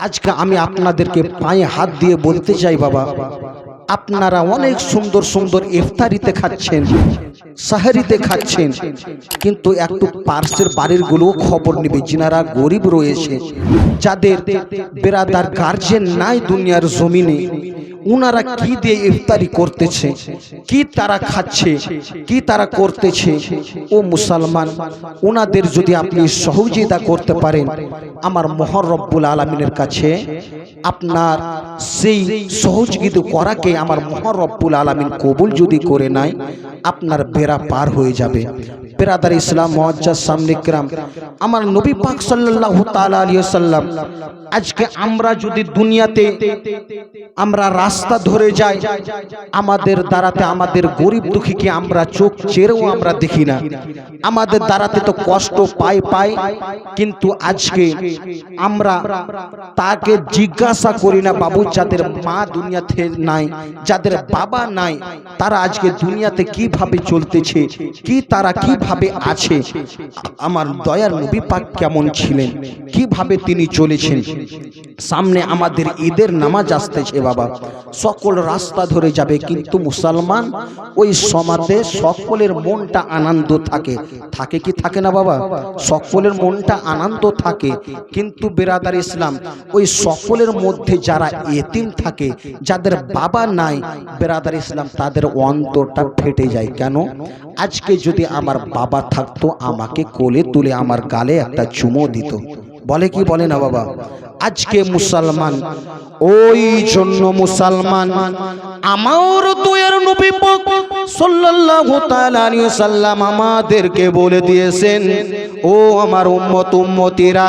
আজকে আমি আপনাদেরকে পায়ে হাত দিয়ে বলতে চাই, বাবা। আপনারা অনেক সুন্দর সুন্দর ইফতারিতে খাচ্ছেন, সাহারিতে খাচ্ছেন, কিন্তু একটু পার্শ্বের বাড়িরগুলোও খবর নেবে, যিনারা গরিব রয়েছে, যাদের বেড়াদার গার্জেন নাই দুনিয়ার জমিনে উনারা কি দিয়ে ইফতারি করতেছে? কি তারা খাচ্ছে? কি তারা করতেছে? ও মুসলমান ওনাদের যদি আপনি সহযোগিতা করতে পারেন, আমার মহর রব্বুল আলমিনের কাছে আপনার সেই সহযোগিতা করাকে আমার মহর রব্বুল আলমিন কবুল যদি করে নাই আপনার বেড়া পার হয়ে যাবে। বেরাদার ইসলাম মহাজ্জার সামনে ক্রাম। আমার নবী পাক সাল্লাহ তালা আলী সাল্লাম আজকে আমরা যদি দুনিয়াতে আমরা রাস্তা ধরে যাই, আমাদের দ্বারাতে আমাদের গরিব দুঃখীকে আমরা চোখ চেরেও আমরা দেখি না। আমাদের দ্বারাতে তো কষ্ট পাই পাই, কিন্তু আজকে আমরা তাকে জিজ্ঞাসা করি না, বাবু, যাদের মা দুনিয়াতে নাই, যাদের বাবা নাই, তারা আজকে দুনিয়াতে কীভাবে চলতেছে, কি তারা কীভাবে আছে? আমার দয়ার নবী পাক কেমন ছিলেন? কীভাবে তিনি চলেছেন? সামনে আমাদের ঈদের নামাজ আসতেছে বাবা। সকল রাস্তা ধরে যাবে কিন্তু মুসলমান ওই সমাজে সকলের মনটা আনন্দ থাকে। থাকে কি থাকে না বাবা? সকলের মনটা আনন্দ থাকে। কিন্তু বেরাদার ইসলাম ওই সকলের মধ্যে যারা এতিম থাকে যাদের বাবা নাই বেরাদার ইসলাম তাদের অন্তরটা ফেটে যায়। কেন? আজকে যদি আমার বাবা থাকতো আমাকে কোলে তুলে আমার গালে একটা চুমো দিত। বলে কি বলে না বাবা? আজকে মুসলমান ওই জন্য মুসলমান আমার দুয়ের নবী সাল্লাল্লাহু তাআলা আলাইহি সাল্লাম আমাদেরকে বলে দিয়েছেন, ও আমার উম্মত, উম্মতিরা,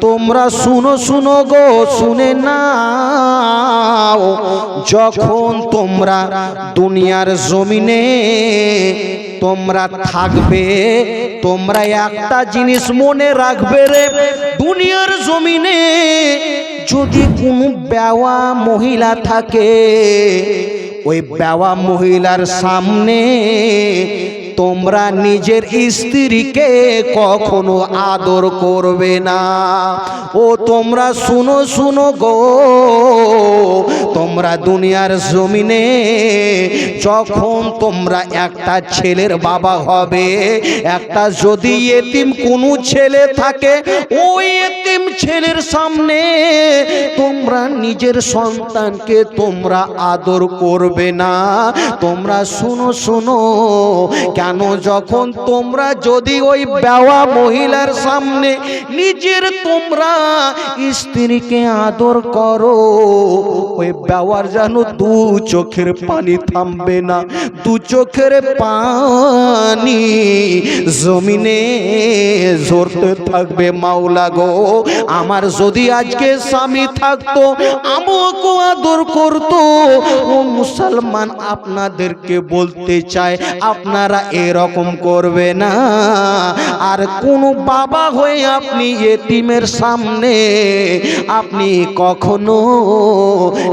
তোমরা শুনো শুনো গো, শুনে নাও। যখন তোমরা দুনিয়ার জমিনে তোমরা থাকবে, তোমরা একটা জিনিস মনে রাখবে রে, দুনিয়ার জমিনে যদি কোনো বেওয়া মহিলা থাকে ওই বেওয়া মহিলার সামনে তোমরা নিজের স্ত্রীকে কখনো আদর করবে না। ও তোমরা শুনো শুনো গো। তোমরা দুনিয়ার জমিনে যখন তোমরা একটা ছেলের বাবা হবে, একটা যদি এতিম কোনো ছেলে থাকে, ওই এতিম ছেলের সামনে তোমরা নিজের সন্তানকে তোমরা আদর করবে না। তোমরা শুনো শুনো কেন যখন তোমরা যদি ওই বেওয়া মহিলার সামনে নিজের তোমরা স্ত্রীকে আদর করো, ওই বেওয়ার যেন দু চোখের পানি থামবে না। দু চোখের পানি জমিনে ঝরতে থাকবে মাওলা গো। আমার যদি আজকে স্বামী থাকতো আমাকে আদর করতো। ও মুসলমান আপনাদেরকে বলতে চায়, আপনারা এরকম করবে না। আর কোন বাবা হয়ে আপনি এতিমের সামনে আপনি কখনো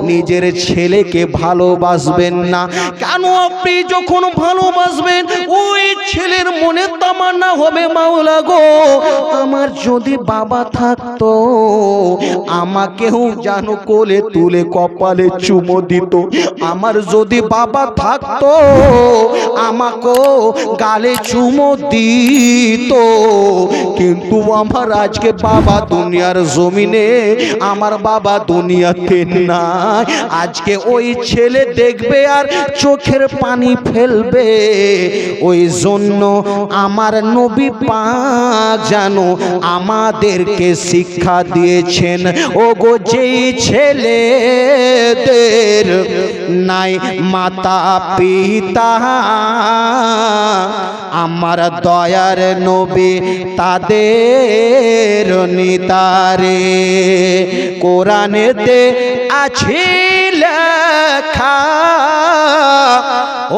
নিজের ছেলেকে ভালোবাসবেন না। কেন আপনি যখন ভালোবাসবেন, ওই ছেলের মনে তামান্না হবে মাওলা গো। আমার যদি বাবা থাকতো, আমাকেও জানো কোলে তুলে কপালে চুমো দিত। আমার যদি বাবা থাকতো, আমাকেও গালে চুমো দিত। কিন্তু আমার আজকে বাবা দুনিয়ার জমিনে, আমার বাবা দুনিয়াতে নাই। আজকে ওই ছেলে দেখবে আর চোখের পানি ফেলবে। ওই জন্য আমার নবী পাক জানো আমাদেরকে শিক্ষা দিয়েছেন। ও গো যেই ছেলেদের নাই মাতা পিতা আমার দয়ার নবী তাদের নিতারে। কোরআনেতে আছে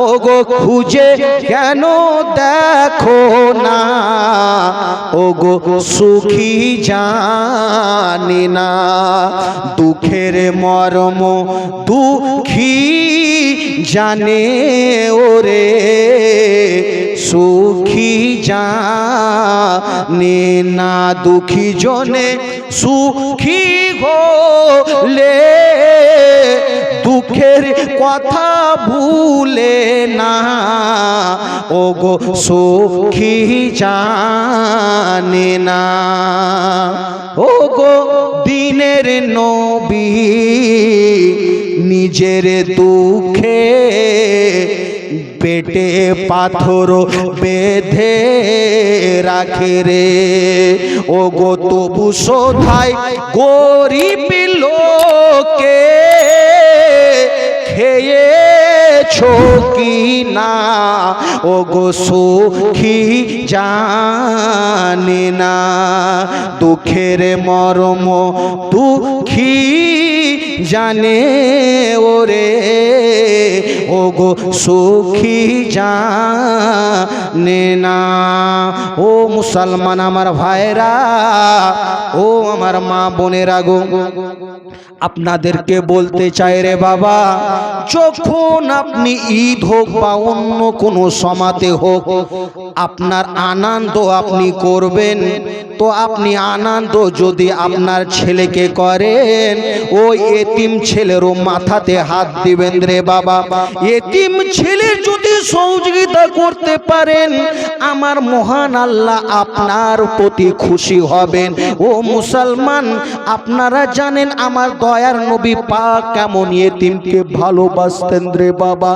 ও গো খুঁজে কেন দেখো না ও গো সুখী জানি না, দুঃখের মর্ম দুঃখী জানে ওরে, সুখী জানে না দুঃখী জনে, সুখী বলে দুঃখের কথা ভুলে না। ও গো সুখী জানে না। ও গো দিনের নবী নিজের দুঃখে পেটে পাথর বেঁধে রাখে রে। ও গো তবু শোধায় গরিব লোকে, খেয়েছো কি না ও গো সুখী জানে না, দুঃখের মর্ম দুঃখী জানে ওরে ও গো সুখী জানে না। ও মুসলমান আমার ভাইরা, ও আমার মা বোনেরা গো, আপনাদেরকে বলতে চাই রে বাবা, যখন আপনি ঈদ হোক বা অন্য কোনো সমাতে হোক, আপনার আনন্দ আপনি করবেন। তো আপনি আনন্দ যদি আপনার ছেলেকে করেন, ও ওই এতিম ছেলেরও মাথাতে হাত দিবেন রে বাবা। এতিম ছেলের যদি সহযোগিতা করতে পারেন। আমার মহান আল্লাহ আপনার প্রতি খুশি হবেন। ও মুসলমান, আপনারা জানেন আমার দয়ার নবী পাক কেমন এতিমকে ভালোবাসতেন রে বাবা।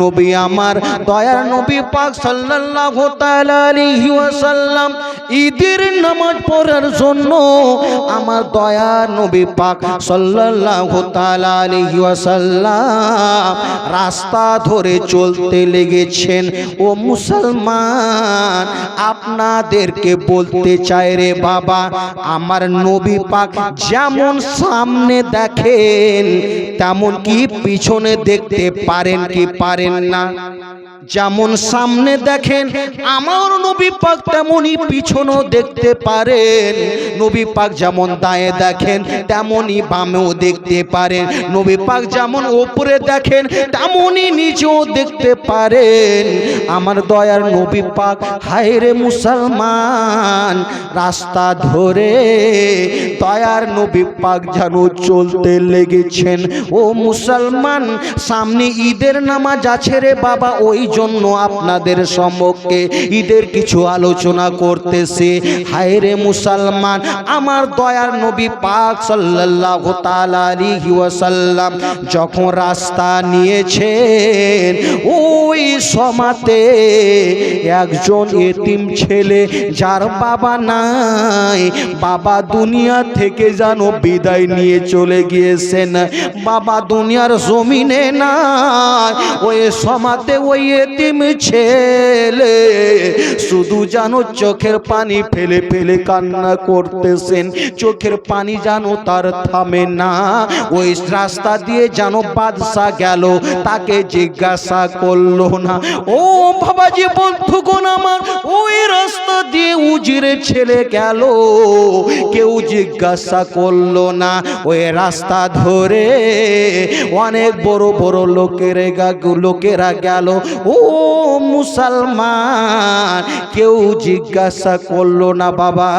নবী আমার দয়ার নবী পাক সাল্লাল্লাহু ঈদের নামাজ পড়ার জন্য আমার দয়ার নবী পাক সাল্লাল্লাহু তাআলা রাস্তা ধরে চলতে লেগেছেন ও মুসলমান, আপনাদেরকে বলতে চাই রে বাবা, আমার নবী পাক যেমন সামনে দেখেন, তেমন কি পিছনে দেখতে পারেন কি পারেন না? যেমন সামনে দেখেন, আমার নবী পাক তেমনই পিছনও দেখতে পারেন। নবী পাক যেমন দায়ে দেখেন, তেমনই বামেও দেখতে পারেন। নবী পাক যেমন ওপরে দেখেন, তেমনই নিচেও দেখতে পারেন। আমার দয়ার নবী পাক হায় রে মুসলমান, রাস্তা ধরে দয়ার নবী পাক যেন চলতে লেগেছেন। ও মুসলমান, সামনে ঈদের নামাজ আছে রে বাবা, ওই জন্য আপনাদের সম্মুখে ঈদের কিছু আলোচনা করতেছে। হায় রে মুসলমান আমার দয়ার নবী পাক সাল্লাল্লাহু তাআলা আলাইহি ওয়াসাল্লাম যখন রাস্তা নিয়েছেন, ওই সমাতে একজন এতিম ছেলে যার বাবা নাই, বাবা দুনিয়া থেকে যেন বিদায় নিয়ে চলে গিয়েছেন। বাবা দুনিয়ার জমিনে না ওই সমাতে ওই এতিম ছেলে শুধু যেন চোখের পানি ফেলে ফেলে কান্না করতেছেন চোখের পানি যেন তার থামে না। ওই রাস্তা দিয়ে যেন বাদশা গেল, তাকে জিজ্ঞাসা করল না। ও বাবাজি, বন্ধুগণ আমার, ওই রাস্তা দিয়ে উজিরে ছেলে গেল। কেউ জিজ্ঞাসা করল না। ওই রাস্তা ধরে অনেক বড় বড় লোকের লোকেরা গেল। ও মুসলমান, কেউ জিজ্ঞাসা করল না বাবা,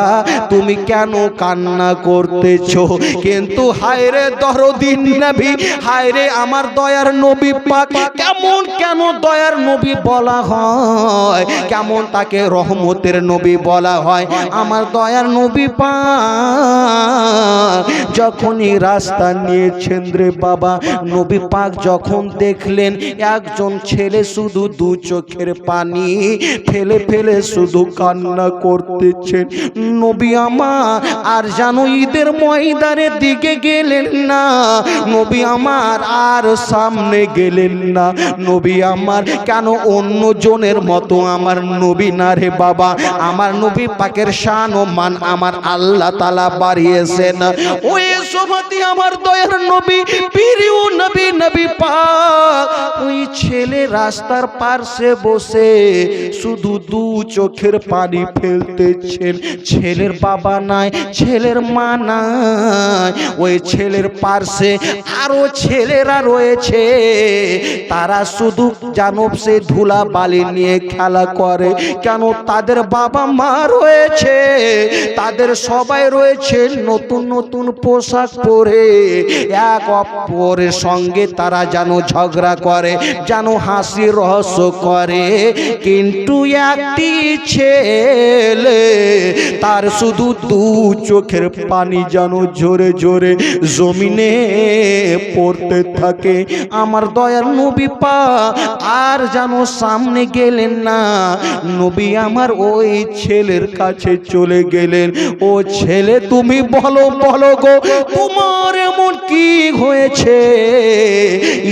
তুমি কেন কান্না করতেছো? কিন্তু হায়রে দরদিন নবী, হায়রে আমার দয়ার নবী পাক, কেমন কেন দয়ার নবী বলা হয়? কেমন তাকে রহমতের নবী বলা হয়? আমার দয়ার নবী পাক, যখনই রাস্তা নিয়েছেন রে বাবা, নবী পাক যখন দেখলেন, একজন ছেলে শুধু দু চোখের পানি, ফেলে ফেলে শুধু কান্না করতেছেন, নবী আমার আর জানো ঈদের ময়দানের দিকে গেলেন না। নবী আমার আর সামনে গেলেন না। নবী আমার, কেন অন্য জনের মতো আমার নবী না রে বাবা? আমার নবী পাকের শান ও মান আমার আল্লাহ তালা বাড়িয়েছেন। ওই সমাধি আমার দয়ার নবী প্রিয় নবী নবী পাক। ওই ছেলে রাস্তার পার্শ্বে বসে শুধু দু চোখের পানি ফেলতেছেন। ছেলের বাবা নাই, ছেলের মা নাই। ওই ছেলের পার্শ্বে আরও ছেলেরা রয়েছে। তারা শুধু জানব সে ধুলা বালি নিয়ে খেলা করে। কেন তাদের বাবা মা রয়েছে? তাদের সবাই রয়েছে নতুন নতুন পোশাক পরে। এক অপরের সঙ্গে তারা যেন ঝগড়া করে, যেন হাসি রহস্য করে। কিন্তু একটি ছেলে, তার শুধু দু চোখের পানি যেন জোরে জোরে জমিনে পড়তে থাকে। আমার দয়ার নবী আর যেন সামনে গেলেন না। নবী আমার ওই ছেলের কাছে চলে গেলেন। ও ছেলে, তুমি বলো বলো গো, তোমার এমন কি হয়েছে?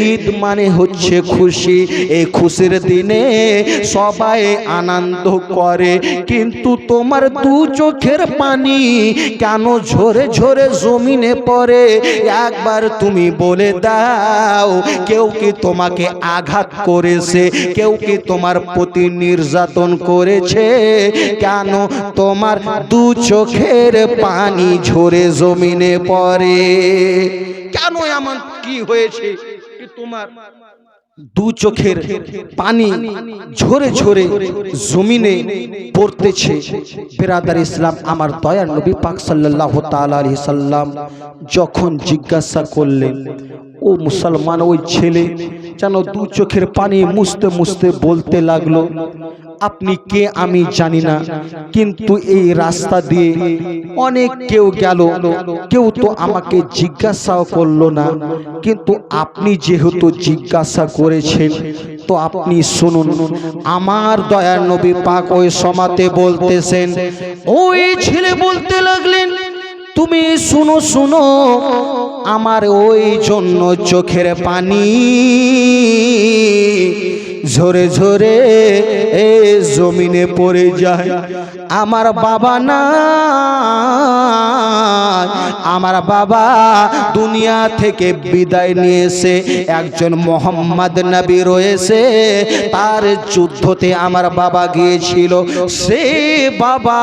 ঈদ মানে হচ্ছে খুশি। এই খুশির দিনে সবাই আনন্দ করে। কিন্তু তোমার দু চোখের পানি কেন ঝরে ঝরে জমিনে পড়ে? একবার তুমি বলে দাও, কেউ কি তোমাকে আঘাত করেছে। কেউ কি তোমার প্রতি নির্যাতন করেছে? কেন তোমার দু চোখের পানি ঝরে জমিনে পড়ে? কেন এমন কি হয়েছে তোমার দু চোখের পানি ঝরে ঝরে জমিনে পড়তেছে। বেরাদার ইসলাম আমার দয়ার নবী পাক সাল্লাহ তালি সাল্লাম যখন জিজ্ঞাসা করলেন ও মুসলমান ওই ছেলে যেন দু চোখের পানি মুছতে মুছতে বলতে লাগল, আপনি কে আমি জানি না, কিন্তু এই রাস্তা দিয়ে অনেক কেউ গেল, কেউ তো আমাকে জিজ্ঞাসাও করল না, কিন্তু আপনি যেহেতু জিজ্ঞাসা করেছেন, তো আপনি শুনুন, আমার দয়ার নবী পাক ওই সমাতে বলতেছেন, ওই ছেলে বলতে লাগলেন তুমি শুনো শুনো, আমার ওই জন্য চোখের পানি ঝরে ঝরে এ জমিনে পড়ে যায়। আমার বাবা না আমার বাবা দুনিয়া থেকে বিদায় নিয়েছে, একজন মোহাম্মদ নবী রয়েছে, তার যুদ্ধতে আমার বাবা গিয়েছিল। সে বাবা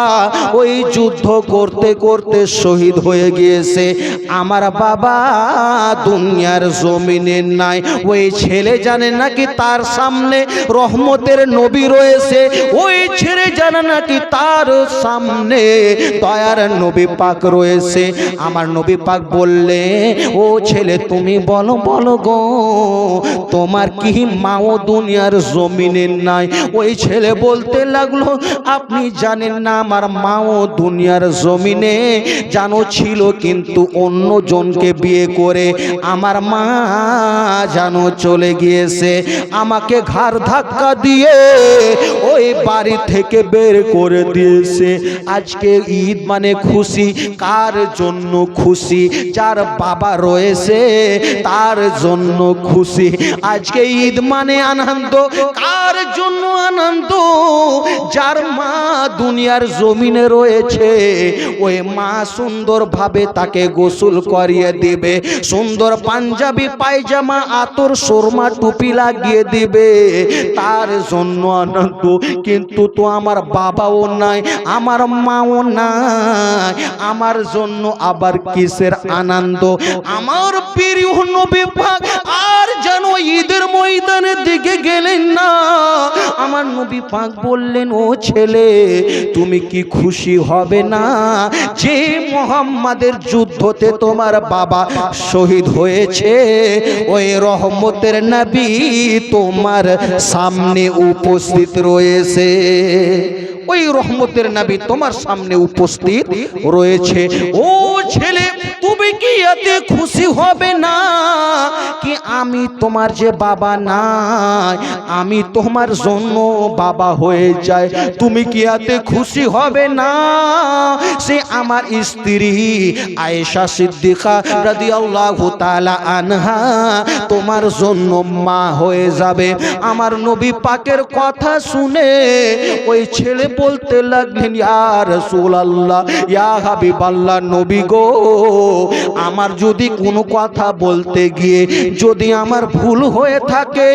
ওই যুদ্ধ করতে করতে শহীদ হয়ে গিয়েছে। আমার বাবা দুনিয়ার জমিনে নাই। ওই ছেলে জানে নাকি তার সামনে রহমতের নবী রয়েছে। ওই ছেলে জানে নাকি তার সামনে দয়ার নবী পাক রয়েছে। আমার নবী পাক বললে, ও ছেলে, তুমি বলো বলো গো, তোমার কি মাও দুনিয়ার জমিনের নাই? ওই ছেলে বলতে লাগল, আপনি জানেন না, আমার মাও দুনিয়ার জমিনে জানো ছিল, কিন্তু অন্য জনকে বিয়ে করে আমার মা জানো চলে গিয়েছে। আমাকে ঘাড় ধাক্কা দিয়ে ওই বাড়ি থেকে বের করে দিয়েছে। আজকে ঈদ মানে খুশি কার জন্য খুশি? যার বাবা রয়েছে, তার জন্য খুশি। আজকে ঈদ মানে আনন্দ। কার জন্য আনন্দ? যার মা দুনিয়ার জমিনে রয়েছে, ওই মা সুন্দরভাবে তাকে গোসল করিয়ে দিবে। সুন্দর পাঞ্জাবি, পায়জামা, আতর, সুরমা, টুপি লাগিয়ে দিবে। তার জন্য আনন্দ। কিন্তু তো আমার বাবাও নাই, আমার মাও নাই, আমার জন্য আবার কিসের আনন্দ? আমার প্রিয় নবী পাক আর যেন ঈদের ময়দানের দিকে গেলেন না। আমার নবী পাক বললেন, ও ছেলে, তুমি কি খুশি হবে না যে মোহাম্মদের যুদ্ধতে তোমার বাবা শহীদ হয়েছে? ওই রহমতের নবী তোমার সামনে উপস্থিত রয়েছে। ওই রহমতের নবী তোমার সামনে উপস্থিত রয়েছে। ও ছেলে তুমি কি এতে খুশি হবে না? কি আমি তোমার যে বাবা নাই, আমি তোমার জন্য বাবা হয়ে যায় তুমি কি এতে খুশি হবে না? সে আমার স্ত্রী আয়েশা সিদ্দিকা রাদিয়াল্লাহু তাআলা আনহা তোমার জন্য মা হয়ে যাবে। আমার নবী পাকের কথা শুনে ওই ছেলে বলতে লাগলেন, ইয়া রাসূলুল্লাহ, ইয়া হাবিবাল্লাহ, নবী গো আমার যদি কোনো কথা বলতে গিয়ে যদি আমার ভুল হয়ে থাকে,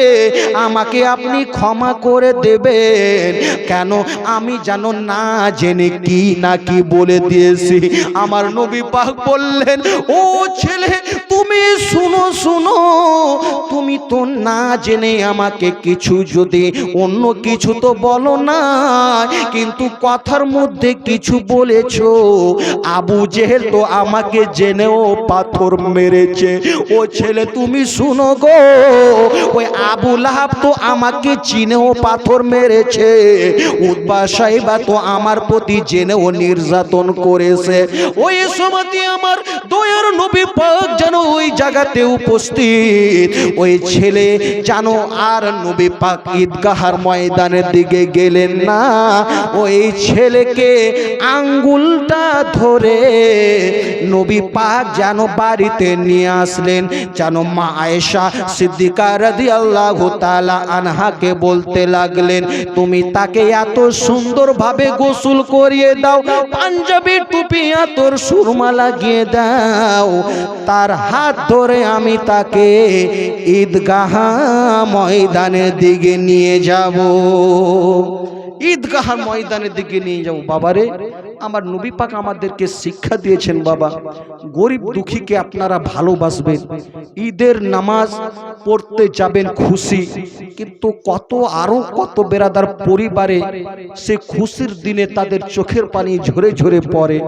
আমাকে আপনি ক্ষমা করে দেবেন। কেন? আমি যেন না জেনে কি না কি বলে দিয়েছি। আমার নবী পাক বললেন, ও ছেলে, তুমি শুনো শুনো। তুমি তো না জেনে আমাকে কিছু যদি অন্য কিছু তো বলো না, কিন্তু কথার মধ্যে কিছু বলেছ। আবু জেহেল তো আমাকে জেনেও পাথর মেরেছে। ও ছেলে, তুমি শুনো গো, ওই আবু লাহাব তো আমাকে চিনেও পাথর মেরেছে। উদ্বা সাহেবা তো আমার প্রতি জেনেও নির্যাতন করেছে। ওই সময়তে আমার দয়ার নবী পাক যেন ওই জায়গাতে উপস্থিত। ওই ছেলে জানো আর নবী পাক ঈদগাহার ময়দানের দিকে গেলেন না। ওই ছেলেকে আঙ্গুলটা ধরে নবী পাক যেন বাড়িতে নিয়ে আসলেন। যেন মা আয়েশা সিদ্দিকা রাদিয়াল্লাহু তাআলা আনহাকে বলতে লাগলেন, তুমি তাকে এত সুন্দরভাবে গোসল করিয়ে দাও, পাঞ্জাবি টুপি তোর সুরমা লাগিয়ে দাও। তার হাত ধরে আমি তাকে ঈদগাহ ময়দানের দিকে নিয়ে যাব। ঈদগাহ ময়দানের দিকে নিয়ে যাব বাবারে। আমার নবী পাক আমাদেরকে শিক্ষা দিয়েছেন, বাবা। গরিব দুঃখীকে আপনারা ভালোবাসবেন। ঈদের নামাজ পড়তে যাবেন খুশি। কিন্তু কত আরও কত বেরাদার পরিবারে সে খুশির দিনে তাদের চোখের পানি ঝরে ঝরে পড়ে।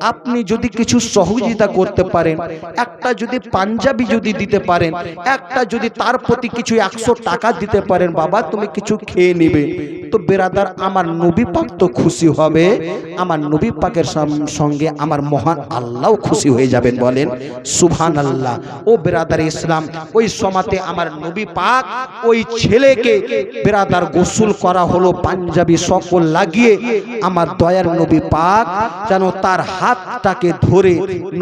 আপনি যদি কিছু সহযোগিতা করতে পারেন, একটা যদি পাঞ্জাবি যদি দিতে পারেন, একটা যদি তার প্রতি কিছু একশো টাকা দিতে পারেন, বাবা, তুমি কিছু খেয়ে নিবে। তো বেরাদার আমার নবী পাক তো খুশি হবে। আমার নবী পাকের সঙ্গে আমার মহান আল্লাহ খুশি হয়ে যাবেন বলেন। সুবহান আল্লাহ ও বেরাদার ইসলাম, ওই সমাতে আমার নবী পাক ওই ছেলেকে বেরাদার গোসল করা হলো, পাঞ্জাবি সকল লাগিয়ে আমার দয়ার নবী পাক যেন তার হাতটাকে ধরে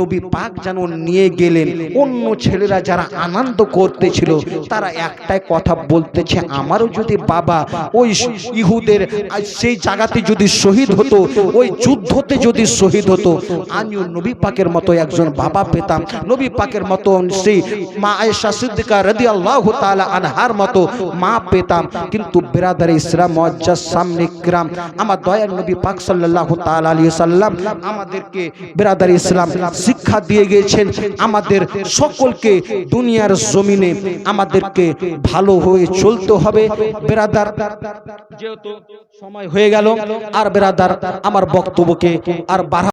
নবী পাক যেন নিয়ে গেলেন। অন্য ছেলেরা যারা আনন্দ করতেছিল, তারা একটাই কথা বলতেছে, আমারও যদি বাবা ওই ইহুদের সেই জায়গাতে যদি শহীদ হতো, ওই যুদ্ধতে যদি শহীদ হতো, আমিও নবী পাকের মতো একজন বাবা পেতাম। নবী পাকের মতো সেই মা আয়েশা সিদ্দিকা রাদিয়াল্লাহু তাআলা আনহার মতো মা পেতাম। কিন্তু বেরাদার ইসলাম মুআজ্জাজ সামনে কিরাম আমার দয়ার নবী পাক সাল্লাল্লাহু তাআলা আলাইহি সাল্লাম আমাদেরকে বেরাদার ইসলাম শিক্ষা দিয়ে গিয়েছেন। আমাদের সকলকে দুনিয়ার জমিনে আমাদেরকে ভালো হয়ে চলতে হবে। বেরাদার যেহেতু সময় হয়ে গেল আর বেরাদার আমার বক্তব্যকে আর বাড়া